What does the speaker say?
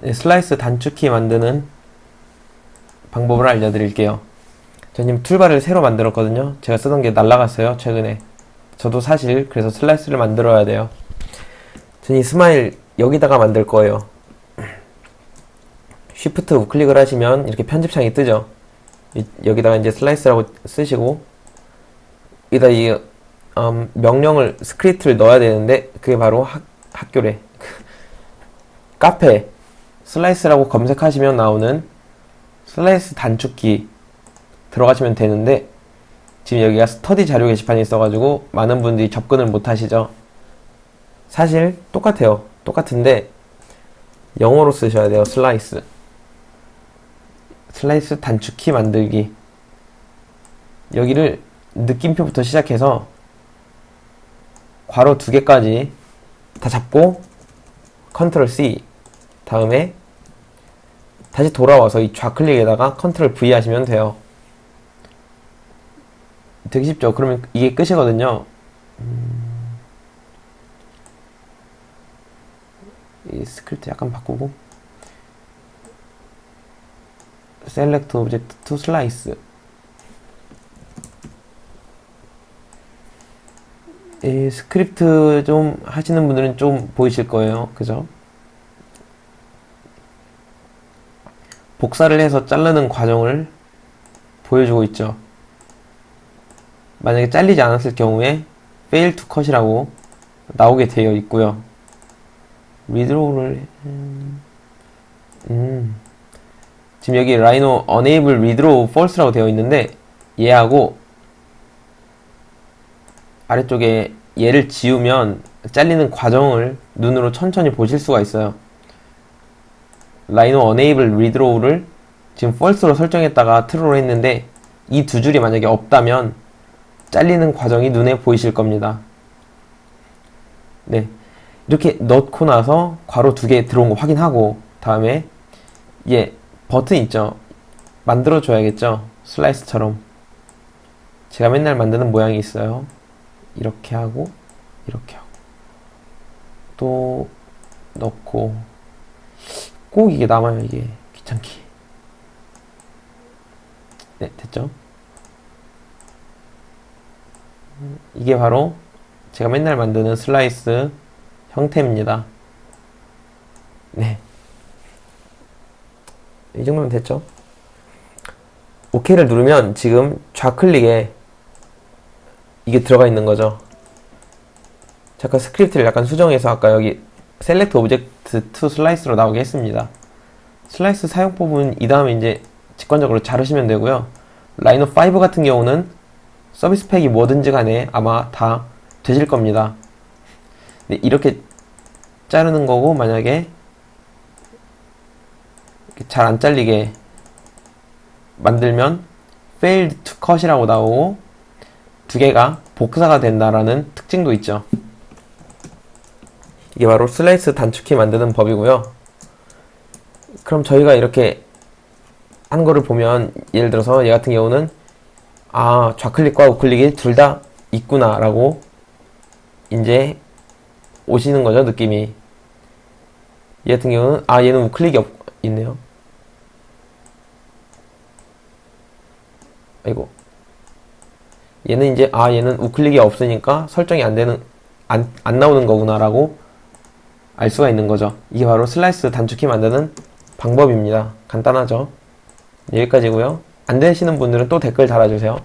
네, 슬라이스 단축키 만드는 방법을 알려드릴게요. 저님 툴바를 새로 만들었거든요. 제가 쓰던 게 날라갔어요, 최근에. 저도 사실 그래서 슬라이스를 만들어야 돼요. 이 스마일 여기다가 만들 거예요. 쉬프트 우클릭을 하시면 이렇게 편집창이 뜨죠. 이- 여기다가 이제 슬라이스라고 쓰시고 여기다 이 음, 명령을 스크립트를 넣어야 되는데 그게 바로 학, 학교래. 카페 슬라이스라고 검색하시면 나오는 슬라이스 단축키 들어가시면 되는데 지금 여기가 스터디 자료 게시판이 있어가지고 많은 분들이 접근을 못 하시죠. 사실 똑같아요. 똑같은데 영어로 쓰셔야 돼요. 슬라이스. 슬라이스 단축키 만들기. 여기를 느낌표부터 시작해서 괄호 두 개까지 다 잡고 컨트롤 C 다음에 다시 돌아와서 이 좌클릭에다가 컨트롤 V 하시면 돼요. 되게 쉽죠? 그러면 이게 끝이거든요. 음, 이 스크립트 약간 바꾸고 select object to slice 이 스크립트 좀 하시는 분들은 좀 보이실 거예요. 그죠? 복사를 해서 자르는 과정을 보여주고 있죠. 만약에 잘리지 않았을 경우에 fail to cut이라고 나오게 되어 있고요. readraw를 음, 음. 지금 여기 rhino enable redraw false라고 되어 있는데 얘하고 아래쪽에 얘를 지우면 잘리는 과정을 눈으로 천천히 보실 수가 있어요. 라이노 enable redraw를 지금 false로 설정했다가 true로 했는데 이 두 줄이 만약에 없다면 잘리는 과정이 눈에 보이실 겁니다. 네. 이렇게 넣고 나서 괄호 두 개 들어온 거 확인하고 다음에 얘 버튼 있죠. 만들어 줘야겠죠. 슬라이스처럼. 제가 맨날 만드는 모양이 있어요. 이렇게 하고 이렇게 하고 또 넣고 꼭 이게 남아요 이게. 귀찮게. 네 됐죠? 음, 이게 바로 제가 맨날 만드는 슬라이스 형태입니다. 네 이 정도면 됐죠? OK를 누르면 지금 좌클릭에 이게 들어가 있는 거죠. 잠깐 스크립트를 약간 수정해서 아까 여기 select object to slice로 나오게 했습니다. 슬라이스 사용법은 이 다음에 이제 직관적으로 자르시면 되고요. 라이노 5 같은 경우는 서비스 팩이 뭐든지 간에 아마 다 되실 겁니다. 이렇게 자르는 거고 만약에 잘 안 잘리게 만들면 failed to cut이라고 나오고 두 개가 복사가 된다라는 특징도 있죠. 이게 바로 슬라이스 단축키 만드는 법이고요. 그럼 저희가 이렇게 한 거를 보면 예를 들어서 얘 같은 경우는 아 좌클릭과 우클릭이 둘 다 있구나 라고 이제 오시는 거죠 느낌이. 얘 같은 경우는 아 얘는 우클릭이 없, 있네요. 아이고 얘는 이제 아 얘는 우클릭이 없으니까 설정이 안 되는 안, 안 나오는 거구나 라고 알 수가 있는 거죠. 이게 바로 슬라이스 단축키 만드는 방법입니다. 간단하죠. 여기까지고요. 안 되시는 분들은 또 댓글 달아주세요.